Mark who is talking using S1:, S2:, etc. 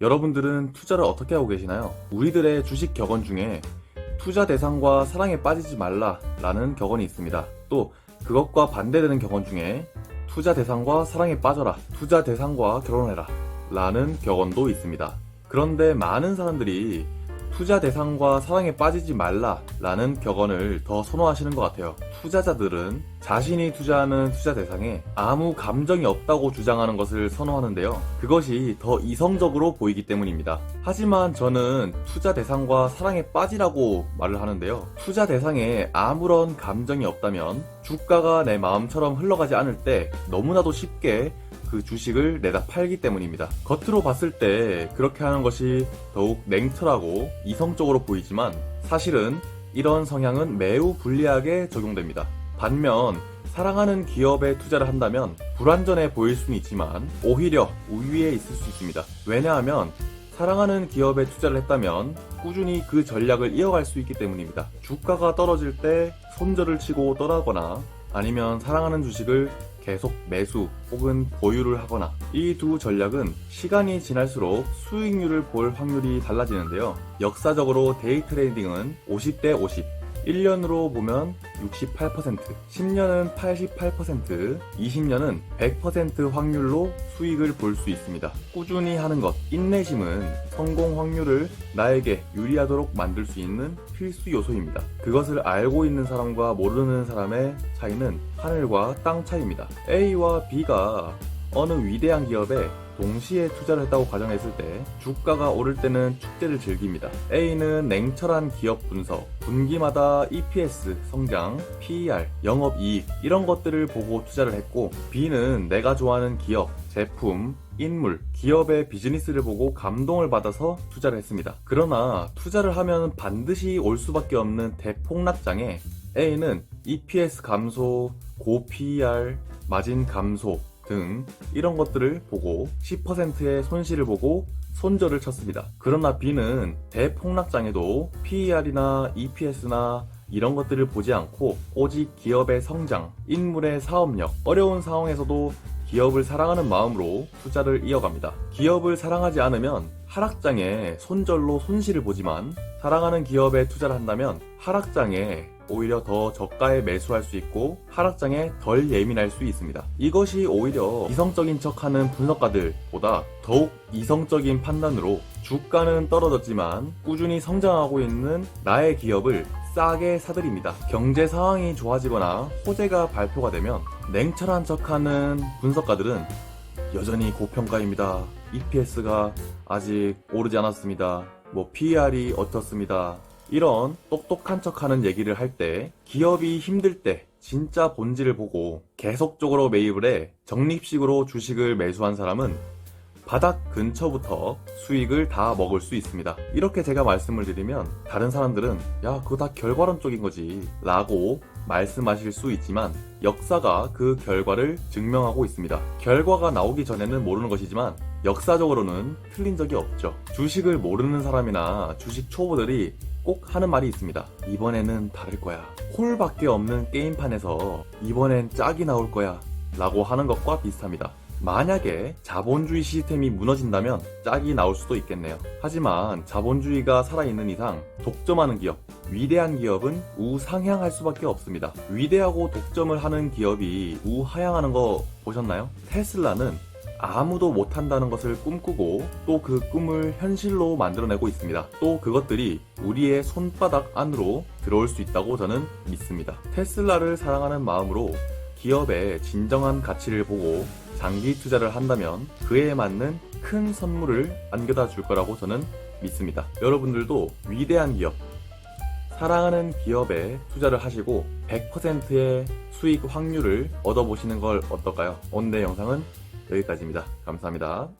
S1: 여러분들은 투자를 어떻게 하고 계시나요? 우리들의 주식 격언 중에 투자 대상과 사랑에 빠지지 말라 라는 격언이 있습니다. 또 그것과 반대되는 격언 중에 투자 대상과 사랑에 빠져라, 투자 대상과 결혼해라 라는 격언도 있습니다. 그런데 많은 사람들이 투자 대상과 사랑에 빠지지 말라 라는 격언을 더 선호하시는 것 같아요. 투자자들은 자신이 투자하는 투자 대상에 아무 감정이 없다고 주장하는 것을 선호하는데요. 그것이 더 이성적으로 보이기 때문입니다. 하지만 저는 투자 대상과 사랑에 빠지라고 말을 하는데요. 투자 대상에 아무런 감정이 없다면 주가가 내 마음처럼 흘러가지 않을 때 너무나도 쉽게 그 주식을 내다 팔기 때문입니다. 겉으로 봤을 때 그렇게 하는 것이 더욱 냉철하고 이성적으로 보이지만 사실은 이런 성향은 매우 불리하게 적용됩니다. 반면 사랑하는 기업에 투자를 한다면 불완전해 보일 수는 있지만 오히려 우위에 있을 수 있습니다. 왜냐하면 사랑하는 기업에 투자를 했다면 꾸준히 그 전략을 이어갈 수 있기 때문입니다. 주가가 떨어질 때 손절을 치고 떠나거나 아니면 사랑하는 주식을 계속 매수 혹은 보유를 하거나 이 두 전략은 시간이 지날수록 수익률을 볼 확률이 달라지는데요. 역사적으로 데이 트레이딩은 50대 50, 1년으로 보면 68%, 10년은 88%, 20년은 100% 확률로 수익을 볼 수 있습니다. 꾸준히 하는 것, 인내심은 성공 확률을 나에게 유리하도록 만들 수 있는 필수 요소입니다. 그것을 알고 있는 사람과 모르는 사람의 차이는 하늘과 땅 차이입니다. A와 B가 어느 위대한 기업에 동시에 투자를 했다고 가정했을 때 주가가 오를 때는 축제를 즐깁니다. A는 냉철한 기업 분석, 분기마다 EPS 성장, PER, 영업이익 이런 것들을 보고 투자를 했고 B는 내가 좋아하는 기업, 제품, 인물, 기업의 비즈니스를 보고 감동을 받아서 투자를 했습니다. 그러나 투자를 하면 반드시 올 수밖에 없는 대폭락장에 A는 EPS 감소, 고 PER, 마진 감소 등 이런 것들을 보고 10%의 손실을 보고 손절을 쳤습니다. 그러나 B는 대폭락장에도 PER이나 EPS나 이런 것들을 보지 않고 오직 기업의 성장, 인물의 사업력, 어려운 상황에서도 기업을 사랑하는 마음으로 투자를 이어갑니다. 기업을 사랑하지 않으면 하락장에 손절로 손실을 보지만 사랑하는 기업에 투자를 한다면 하락장에 오히려 더 저가에 매수할 수 있고 하락장에 덜 예민할 수 있습니다. 이것이 오히려 이성적인 척하는 분석가들보다 더욱 이성적인 판단으로 주가는 떨어졌지만 꾸준히 성장하고 있는 나의 기업을 싸게 사들입니다. 경제 상황이 좋아지거나 호재가 발표가 되면 냉철한 척하는 분석가들은 여전히 고평가입니다. EPS가 아직 오르지 않았습니다. 뭐 PER이 어떻습니다. 이런 똑똑한 척하는 얘기를 할 때 기업이 힘들 때 진짜 본질을 보고 계속적으로 매입을 해 적립식으로 주식을 매수한 사람은 바닥 근처부터 수익을 다 먹을 수 있습니다. 이렇게 제가 말씀을 드리면 다른 사람들은 야 그거 다 결과론적인 거지 라고 말씀하실 수 있지만 역사가 그 결과를 증명하고 있습니다. 결과가 나오기 전에는 모르는 것이지만 역사적으로는 틀린 적이 없죠. 주식을 모르는 사람이나 주식 초보들이 꼭 하는 말이 있습니다. 이번에는 다를 거야. 홀밖에 없는 게임판에서 이번엔 짝이 나올 거야. 라고 하는 것과 비슷합니다. 만약에 자본주의 시스템이 무너진다면 짝이 나올 수도 있겠네요. 하지만 자본주의가 살아있는 이상 독점하는 기업, 위대한 기업은 우상향할 수밖에 없습니다. 위대하고 독점을 하는 기업이 우하향하는 거 보셨나요? 테슬라는 아무도 못한다는 것을 꿈꾸고 또 그 꿈을 현실로 만들어내고 있습니다. 또 그것들이 우리의 손바닥 안으로 들어올 수 있다고 저는 믿습니다. 테슬라를 사랑하는 마음으로 기업의 진정한 가치를 보고 장기 투자를 한다면 그에 맞는 큰 선물을 안겨다 줄 거라고 저는 믿습니다. 여러분들도 위대한 기업, 사랑하는 기업에 투자를 하시고 100%의 수익 확률을 얻어보시는 걸 어떨까요? 오늘의 영상은 여기까지입니다. 감사합니다.